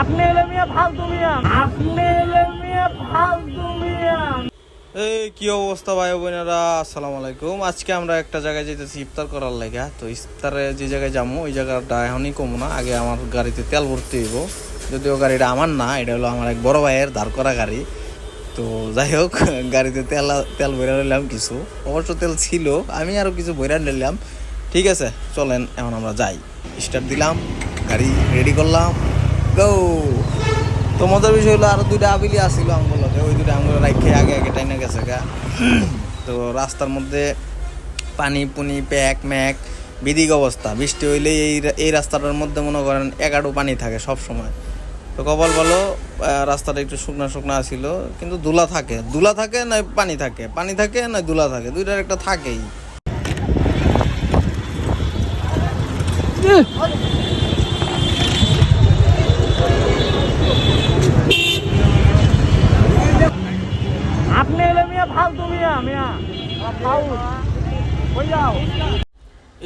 আপনি এলে মিয়া ফালতু মিয়া। আপনি এলে মিয়া ফালতু মিয়া। এই, কি অবস্থা ভাই বোনেরা? আসসালামু আলাইকুম। আজকে আমরা একটা জায়গায় যেতেছি ইফতার করার লাগা। তো ইফতারে যে জায়গায় যাব ওই জায়গাটা এখনই কমো না। আগে আমার গাড়িতে তেল ভরতে হইব। যদিও গাড়িটা আমার না, এটা হলো আমার এক বড় ভাইয়ের দাঁড় করা গাড়ি। তো যাই হোক, গাড়িতে তেল তেল ভরে নিলাম কিছু। অবশ্য তেল ছিল, আমি আরও কিছু ভরে নিলাম। ঠিক আছে, চলেন, এখন আমরা যাই। স্টার্ট দিলাম, গাড়ি রেডি করলাম। গো। তো বিষয় হলো আরও দুইটা আবিলি আসছিল আমগুলোকে, ওই দুইটা আমগুলো রাখে আগে আগে টাইনে গেছে গা। তো রাস্তার মধ্যে পানি পুনি, প্যাক, ম্যাক, বিদিক অবস্থা। বৃষ্টি হইলে এই এই রাস্তাটার মধ্যে মনে করেন এগারো পানি থাকে সব সময়। তো কপাল বলো রাস্তাটা একটু শুকনা শুকনো ছিল কিন্তু দুলা থাকে। দুলা থাকে না পানি থাকে? পানি থাকে না দুলা থাকে? দুইটার একটা থাকেই।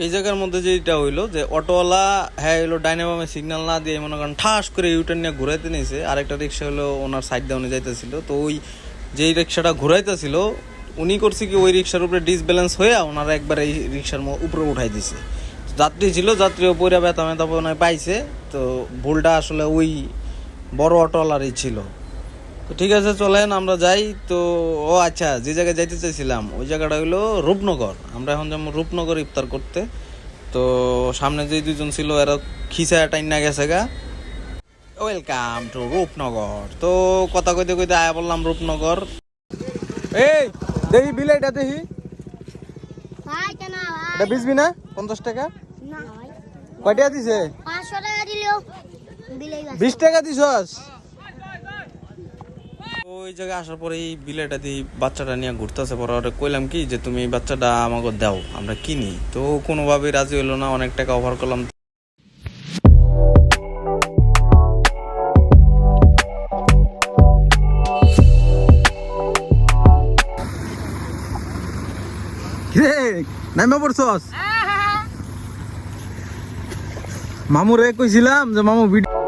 এই জায়গার মধ্যে যেটা হইল, যে অটোওয়ালা হ্যাঁ হইল ডাইনামামে সিগন্যাল না দিয়ে মনে করেন ঠাস করে ইউটার্ন নিয়ে ঘুরাইতে নিয়েছে আরেকটা রিক্সা হলো ওনার সাইড ডাউনে যাইতেছিল। তো ওই যেই রিক্সাটা ঘুরাইতেছিল, উনি করছে কি ওই রিক্সার উপরে ডিসব্যালেন্স হয়ে ওনারা একবার এই রিক্সার উপরে উঠাই দিছে। যাত্রী ছিল, যাত্রীও পয়রা ব্যথা মনে পাইছে, তো ভুলটা আসলে ওই বড় অটোওয়ালারই ছিল। তো ঠিক আছে চলেন আমরা যাই। তো ও আচ্ছা যে জায়গায় যাইতে চাইছিলাম ওই জায়গাটা হলো রূপনগর। আমরা এখন যেমন রূপনগর ইফতার করতে। তো সামনে যে দুজন ছিল এরা খিসা টাইন না গেছে গা। Welcome to Rupnagar. তো কথা কইতে কইতে আয়া বললাম রূপনগর। এই দেখি বিলাইটা দেখি। ভাই কেন ভাই। এটা বিচবি না? পঞ্চাশ টাকা? না ভাই। কয়টা দিছে? বিশ টাকা দিছস? ওই জায়গায় আসার পরে এই বিলেটা দিয়ে বাচ্চাটা নিয়ে ঘুরতেছে। পরে ওরে কইলাম কি যে তুমি বাচ্চাটা আমাকে দাও আমরা কিনি। তো কোনোভাবেই রাজি হলো না অনেক টাকা অফার করলাম। নামে পড়ছস? মামুরে কইছিলাম যে মামু ভিডিও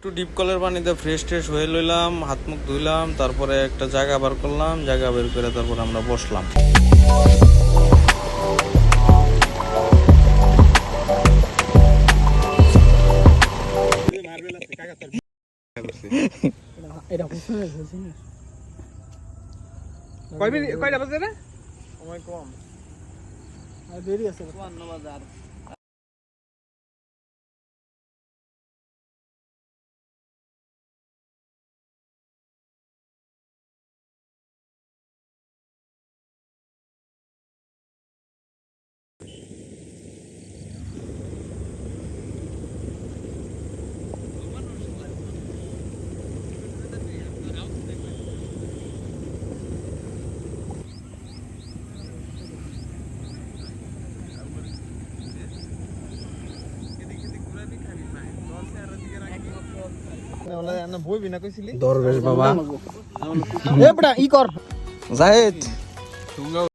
একটু ডিপ কলের পানিতে ফ্রেশ ট্রেশ হয়ে লইলাম হাত মুখ ধুইলাম তারপরে একটা জায়গা বার করলাম জায়গা বের করে তারপর আমরা বসলাম। এটা হুসেন হুসেন কয় মিনিট কয়টা বাজে রে সময় কম। আর দেরি আছে। দরবেশ বাবা। এ বড়া ই কর। জাহিদ। তুঙ্গাও